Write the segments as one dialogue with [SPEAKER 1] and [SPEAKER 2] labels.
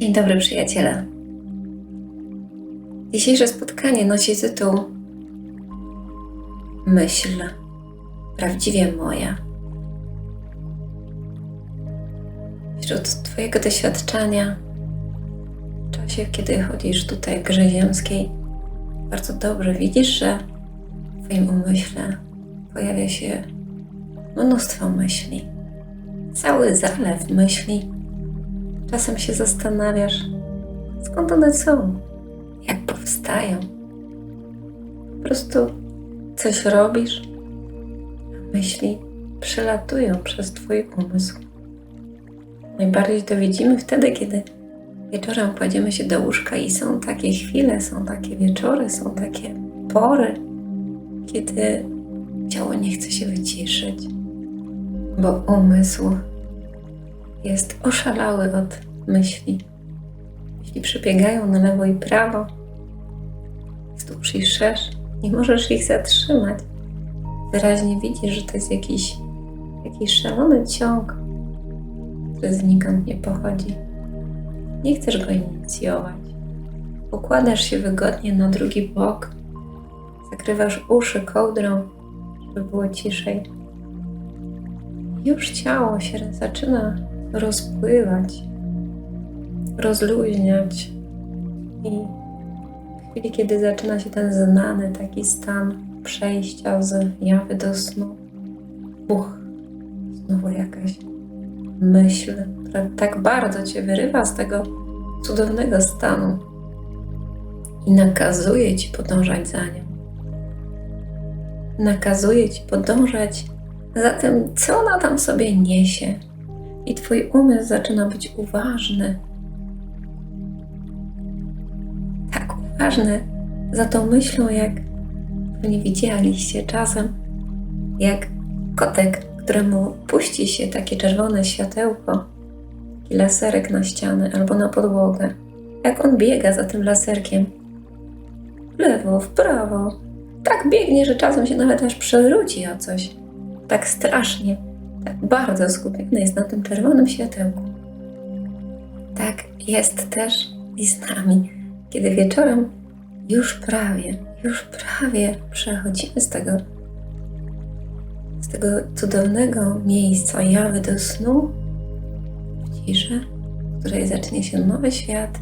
[SPEAKER 1] Dzień dobry, przyjaciele. Dzisiejsze spotkanie nosi tytuł Myśl prawdziwie moja. Wśród Twojego doświadczenia, w czasie, kiedy chodzisz tutaj w grze ziemskiej, bardzo dobrze widzisz, że w Twoim umyśle pojawia się mnóstwo myśli. Cały zalew myśli. Czasem się zastanawiasz, skąd one są, jak powstają. Po prostu coś robisz, a myśli przelatują przez Twój umysł. Najbardziej to widzimy wtedy, kiedy wieczorem kładziemy się do łóżka i są takie chwile, są takie wieczory, są takie pory, kiedy ciało nie chce się wyciszyć, bo umysł jest oszalały od myśli. Myśli przebiegają na lewo i prawo, wzdłuż i szerz, nie możesz ich zatrzymać. Wyraźnie widzisz, że to jest jakiś, jakiś szalony ciąg, który znikąd nie pochodzi. Nie chcesz go inicjować. Układasz się wygodnie na drugi bok, zakrywasz uszy kołdrą, żeby było ciszej. Już ciało się zaczyna rozpływać, rozluźniać i w chwili, kiedy zaczyna się ten znany taki stan przejścia z jawy do snu, uch, znowu jakaś myśl, która tak bardzo cię wyrywa z tego cudownego stanu i nakazuje ci podążać za nią. Nakazuje ci podążać za tym, co ona tam sobie niesie. I twój umysł zaczyna być uważny. Tak uważny za tą myślą, jak nie widzieliście czasem, jak kotek, któremu puści się takie czerwone światełko, taki laserek na ścianę albo na podłogę. Jak on biega za tym laserkiem. W lewo, w prawo. Tak biegnie, że czasem się nawet aż przewróci o coś. Tak strasznie, tak bardzo skupiony jest na tym czerwonym światełku. Tak jest też i z nami, kiedy wieczorem już prawie, już prawie przechodzimy z tego, z tego cudownego miejsca jawy do snu, w ciszy, w której zacznie się nowy świat,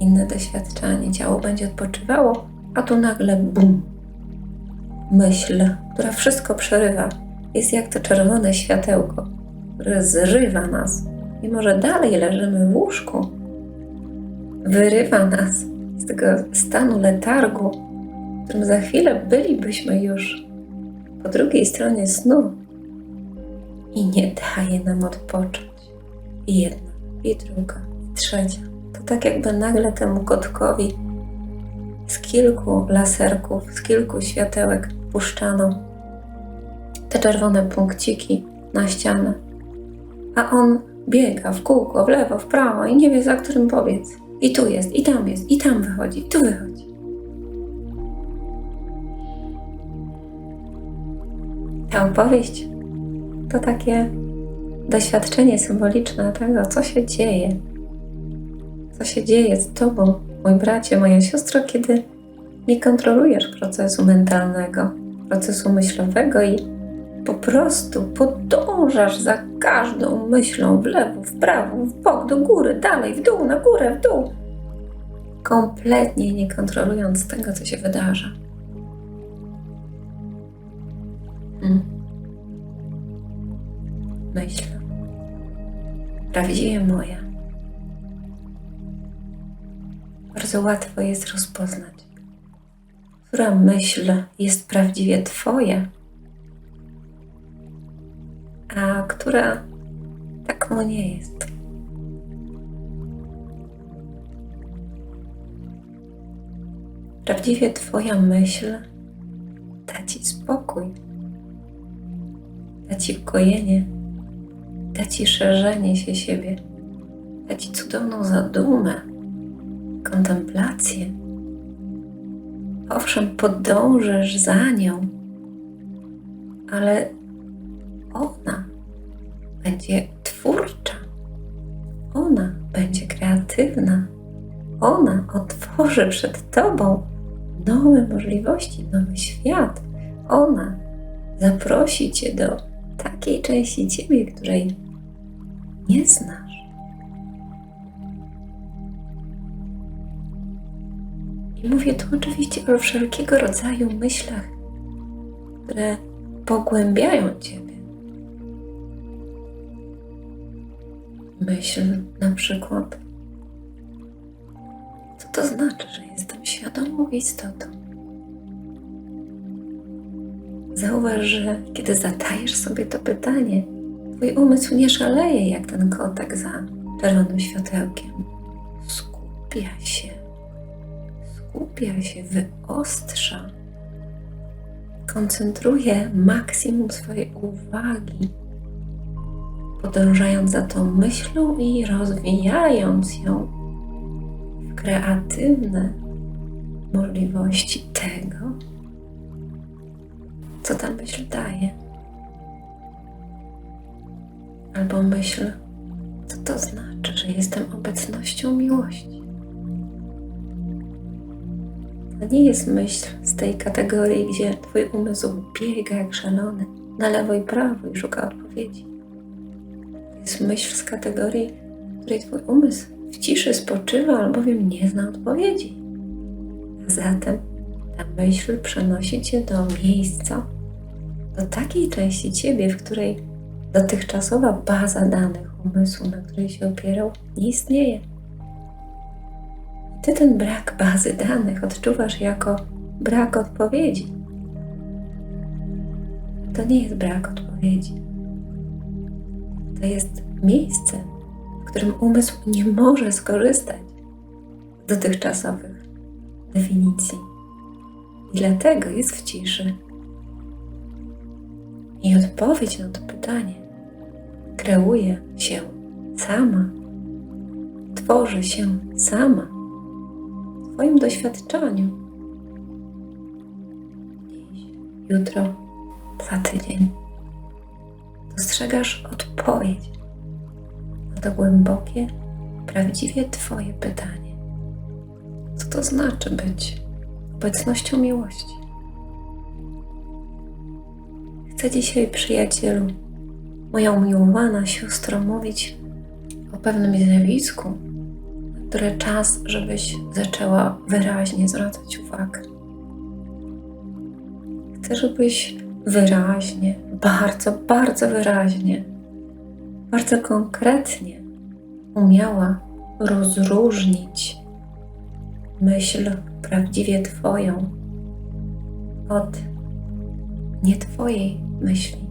[SPEAKER 1] inne doświadczenie, ciało będzie odpoczywało, a tu nagle bum. Myśl, która wszystko przerywa, jest jak to czerwone światełko, które zrywa nas, mimo że dalej leżymy w łóżku. Wyrywa nas z tego stanu letargu, w którym za chwilę bylibyśmy już po drugiej stronie snu i nie daje nam odpocząć. I jedna, i druga, i trzecia. To tak jakby nagle temu kotkowi z kilku laserków, z kilku światełek puszczano te czerwone punkciki na ścianę, a on biega w kółko, w lewo, w prawo i nie wie za którym powiedz. I tu jest, i tam jest, i tam wychodzi, i tu wychodzi. Ta opowieść to takie doświadczenie symboliczne tego, co się dzieje. Co się dzieje z Tobą, mój bracie, moja siostro, kiedy nie kontrolujesz procesu mentalnego, procesu myślowego i po prostu podążasz za każdą myślą w lewo, w prawo, w bok, do góry, dalej, w dół, na górę, w dół. Kompletnie nie kontrolując tego, co się wydarza. Hmm. Myśl. Prawdziwie moja. Bardzo łatwo jest rozpoznać, która myśl jest prawdziwie Twoja, a która taką nie jest. Prawdziwie Twoja myśl da Ci spokój, da Ci ukojenie, da Ci szerzenie się siebie, da Ci cudowną zadumę, kontemplację. Owszem, podążysz za nią, ale ona będzie twórcza. Ona będzie kreatywna. Ona otworzy przed Tobą nowe możliwości, nowy świat. Ona zaprosi Cię do takiej części Ciebie, której nie znasz. I mówię tu oczywiście o wszelkiego rodzaju myślach, które pogłębiają Ciebie. Myśl na przykład, co to znaczy, że jestem świadomą istotą. Zauważ, że kiedy zadajesz sobie to pytanie, Twój umysł nie szaleje jak ten kotek za czerwonym światełkiem. Skupia się, skupia się, wyostrza, koncentruje maksimum swojej uwagi, podążając za tą myślą i rozwijając ją w kreatywne możliwości tego, co ta myśl daje. Albo myśl, co to znaczy, że jestem obecnością miłości. To nie jest myśl z tej kategorii, gdzie Twój umysł biega jak szalony na lewo i prawo i szuka odpowiedzi. Jest myśl z kategorii, w której Twój umysł w ciszy spoczywa, albowiem nie zna odpowiedzi. A zatem ta myśl przenosi Cię do miejsca, do takiej części Ciebie, w której dotychczasowa baza danych umysłu, na której się opierał, nie istnieje. Ty ten brak bazy danych odczuwasz jako brak odpowiedzi. To nie jest brak odpowiedzi. Jest miejsce, w którym umysł nie może skorzystać z dotychczasowych definicji. I dlatego jest w ciszy. I odpowiedź na to pytanie kreuje się sama, tworzy się sama w Twoim doświadczeniu. Dziś, jutro, za tydzień dostrzegasz odpowiedź na to głębokie, prawdziwie Twoje pytanie. Co to znaczy być obecnością miłości? Chcę dzisiaj, przyjacielu, moja umiłowana siostro, mówić o pewnym zjawisku, na które czas, żebyś zaczęła wyraźnie zwracać uwagę. Chcę, żebyś wyraźnie, bardzo, bardzo wyraźnie, bardzo konkretnie umiała rozróżnić myśl prawdziwie Twoją od nie Twojej myśli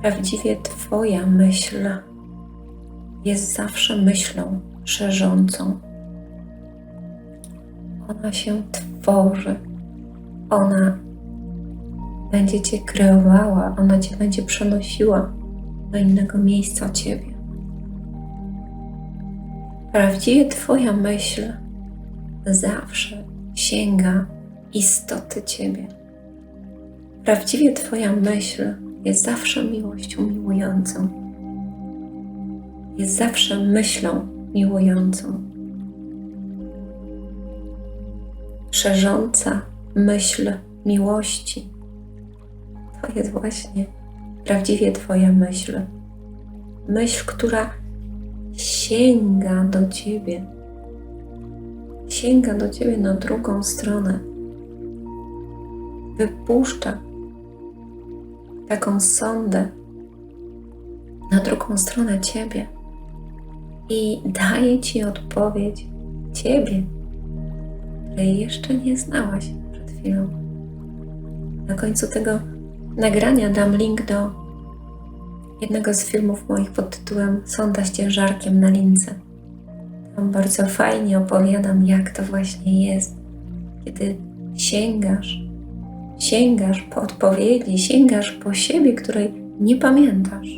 [SPEAKER 1] prawdziwie Twoja myśl jest zawsze myślą szerzącą. Ona się tworzy, ona będzie Cię kreowała, ona Cię będzie przenosiła do innego miejsca Ciebie. Prawdziwie Twoja myśl zawsze sięga istoty Ciebie. Prawdziwie Twoja myśl jest zawsze miłością miłującą. Jest zawsze myślą miłującą. Szerząca myśl miłości. To jest właśnie prawdziwie Twoja myśl. Myśl, która sięga do Ciebie. Sięga do Ciebie na drugą stronę. Wypuszcza taką sondę na drugą stronę Ciebie i daje Ci odpowiedź Ciebie, której jeszcze nie znałaś przed chwilą. Na końcu tego nagrania dam link do jednego z filmów moich pod tytułem Sonda z ciężarkiem na lince. Tam bardzo fajnie opowiadam, jak to właśnie jest, kiedy sięgasz sięgasz po odpowiedzi, sięgasz po siebie, której nie pamiętasz.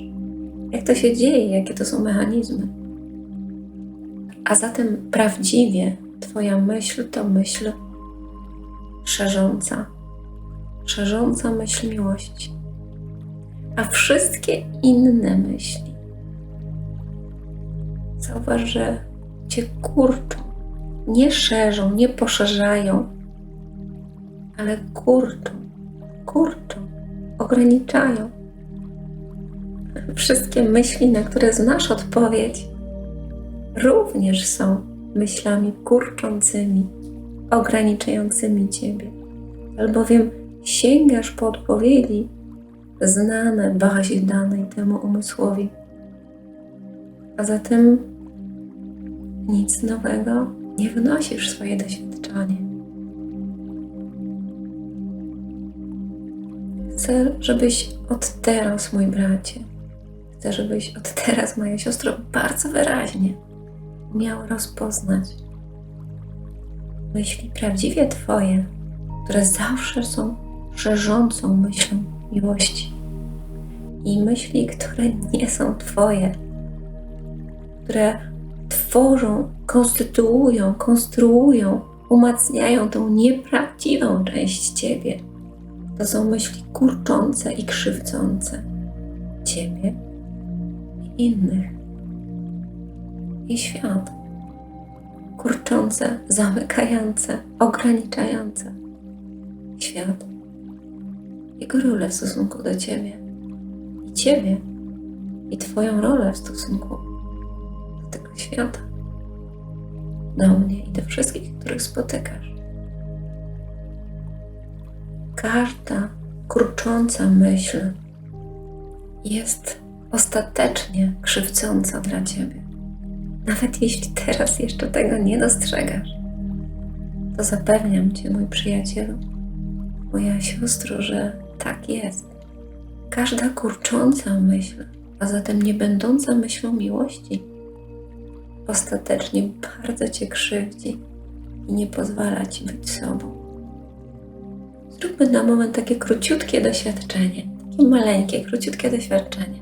[SPEAKER 1] Jak to się dzieje, jakie to są mechanizmy. A zatem prawdziwie Twoja myśl to myśl szerząca, szerząca myśl miłości. A wszystkie inne myśli Zauważ, że cię kurczą. Nie szerzą, nie poszerzają, ale kurczą, kurczą, ograniczają. Wszystkie myśli, na które znasz odpowiedź, również są myślami kurczącymi, ograniczającymi ciebie, albowiem sięgasz po odpowiedzi znane bazie danej temu umysłowi. A zatem nic nowego nie wnosisz w swoje doświadczenie. Chcę, żebyś od teraz, mój bracie, chcę, żebyś od teraz, moja siostro, bardzo wyraźnie umiał rozpoznać myśli prawdziwie Twoje, które zawsze są szerzącą myślą miłości i myśli, które nie są Twoje, które tworzą, konstytuują, konstruują, umacniają tą nieprawdziwą część Ciebie. To są myśli kurczące i krzywdzące Ciebie i innych. I świat. Kurczące, zamykające, ograniczające. Świat. Jego rolę w stosunku do Ciebie. I Ciebie. I Twoją rolę w stosunku do tego świata. Do mnie i do wszystkich, których spotykasz. Każda kurcząca myśl jest ostatecznie krzywdząca dla Ciebie. Nawet jeśli teraz jeszcze tego nie dostrzegasz, to zapewniam Cię, mój przyjacielu, moja siostro, że tak jest. Każda kurcząca myśl, a zatem nie będąca myślą miłości, ostatecznie bardzo Cię krzywdzi i nie pozwala Ci być sobą. Zróbmy na moment takie króciutkie doświadczenie, takie maleńkie, króciutkie doświadczenie.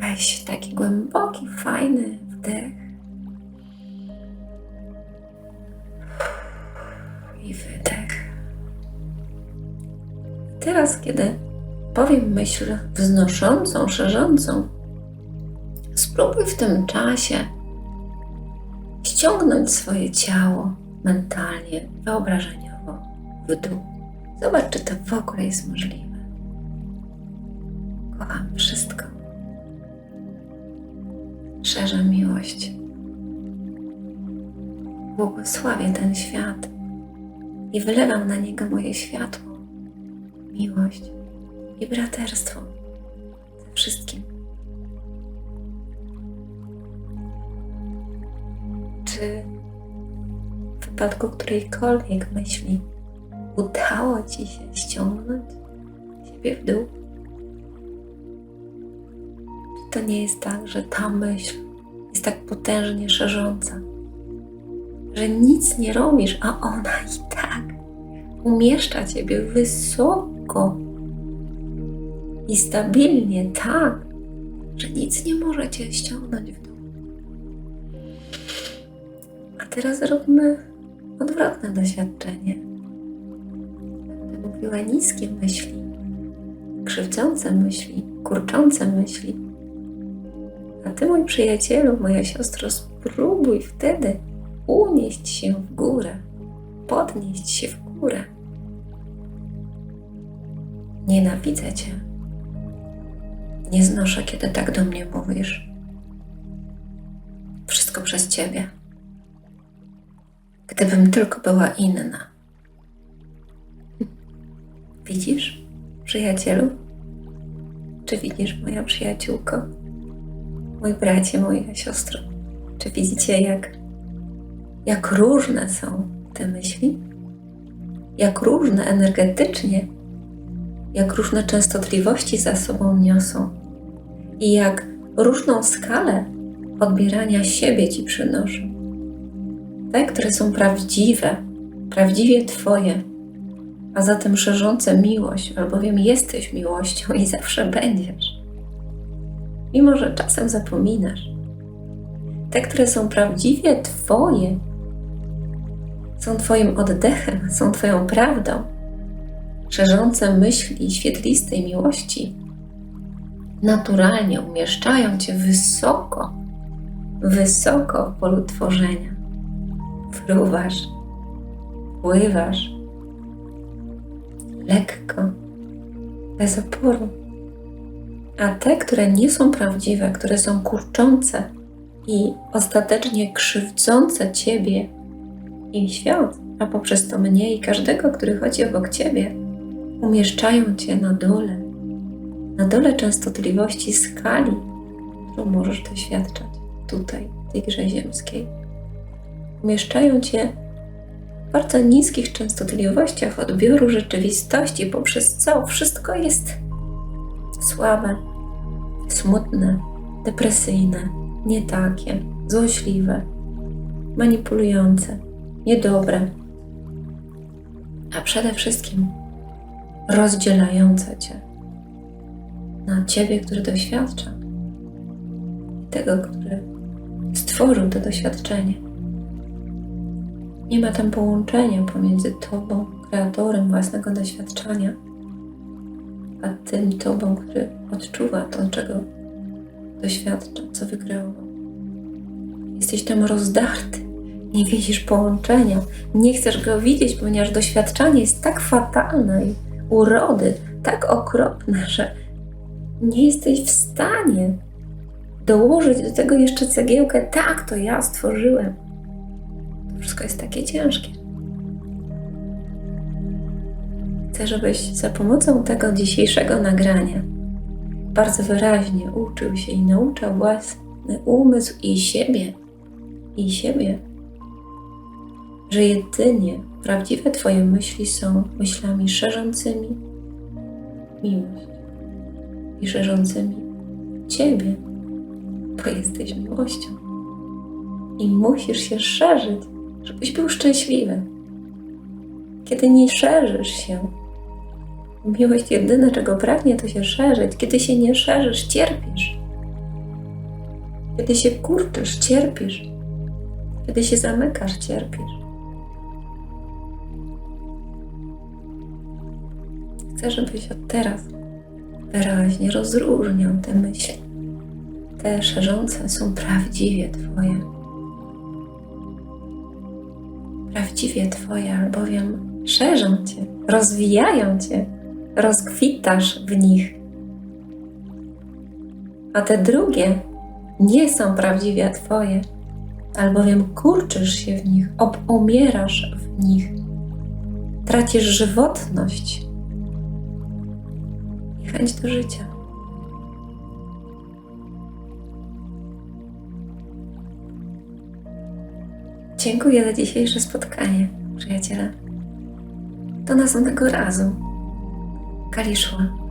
[SPEAKER 1] Weź taki głęboki, fajny wdech Teraz, kiedy powiem myśl wznoszącą, szerzącą, spróbuj w tym czasie ściągnąć swoje ciało mentalnie, wyobrażeniowo w dół. Zobacz, czy to w ogóle jest możliwe. Kocham wszystko. Szerzę miłość. Błogosławię ten świat i wylewam na niego moje światło, miłość i braterstwo ze wszystkim. Czy w wypadku którejkolwiek myśli udało Ci się ściągnąć siebie w dół? Czy to nie jest tak, że ta myśl jest tak potężnie szerząca, że nic nie robisz, a ona i tak umieszcza Ciebie wysoko i stabilnie tak, że nic nie może Cię ściągnąć w dół. A teraz zróbmy odwrotne doświadczenie. Będę mówiła niskie myśli, krzywdzące myśli, kurczące myśli. A Ty, mój przyjacielu, moja siostro, spróbuj wtedy unieść się w górę, podnieść się w górę. Nienawidzę Cię. Nie znoszę, kiedy tak do mnie mówisz. Wszystko przez Ciebie. Gdybym tylko była inna. Widzisz, przyjacielu? Czy widzisz, moja przyjaciółko? Mój bracie, moja siostro? Czy widzicie, jak, jak różne są te myśli? Jak różne energetycznie, jak różne częstotliwości za sobą niosą i jak różną skalę odbierania siebie ci przynoszą te, które są prawdziwe, prawdziwie Twoje, a zatem szerzące miłość, albowiem jesteś miłością i zawsze będziesz. Mimo, że czasem zapominasz. Te, które są prawdziwie Twoje, są Twoim oddechem, są Twoją prawdą, szerzące myśli świetlistej miłości, naturalnie umieszczają Cię wysoko wysoko w polu tworzenia. Fruwasz, pływasz, lekko, bez oporu. A te, które nie są prawdziwe, które są kurczące i ostatecznie krzywdzące Ciebie i świat, a poprzez to mnie i każdego, który chodzi obok Ciebie, umieszczają Cię na dole, na dole częstotliwości skali, którą możesz doświadczać tutaj, w tej grze ziemskiej. Umieszczają Cię w bardzo niskich częstotliwościach odbioru rzeczywistości, poprzez co wszystko jest słabe, smutne, depresyjne, nie takie, złośliwe, manipulujące, niedobre, a przede wszystkim rozdzielające Cię na Ciebie, który doświadcza, tego, który stworzył to doświadczenie. Nie ma tam połączenia pomiędzy Tobą, kreatorem własnego doświadczenia, a tym Tobą, który odczuwa to, czego doświadcza, co wykreował. Jesteś tam rozdarty, nie widzisz połączenia, nie chcesz go widzieć, ponieważ doświadczanie jest tak fatalne i urody tak okropne, że nie jesteś w stanie dołożyć do tego jeszcze cegiełkę. Tak, to ja stworzyłem. To wszystko jest takie ciężkie. Chcę, żebyś za pomocą tego dzisiejszego nagrania bardzo wyraźnie uczył się i nauczał własny umysł i siebie, i siebie, że jedynie prawdziwe Twoje myśli są myślami szerzącymi miłość i szerzącymi Ciebie, bo jesteś miłością. I musisz się szerzyć, żebyś był szczęśliwy. Kiedy nie szerzysz się, miłość jedyne, czego pragnie, to się szerzyć. Kiedy się nie szerzysz, cierpisz. Kiedy się kurczysz, cierpisz. Kiedy się zamykasz, cierpisz. Chcę, żebyś od teraz wyraźnie rozróżniał te myśli. Te szerzące są prawdziwie Twoje. Prawdziwie Twoje, albowiem szerzą Cię, rozwijają Cię, rozkwitasz w nich. A te drugie nie są prawdziwie Twoje, albowiem kurczysz się w nich, obumierasz w nich, tracisz żywotność chęć do życia. Dziękuję za dzisiejsze spotkanie, przyjaciele. Do następnego razu. Kaliszła.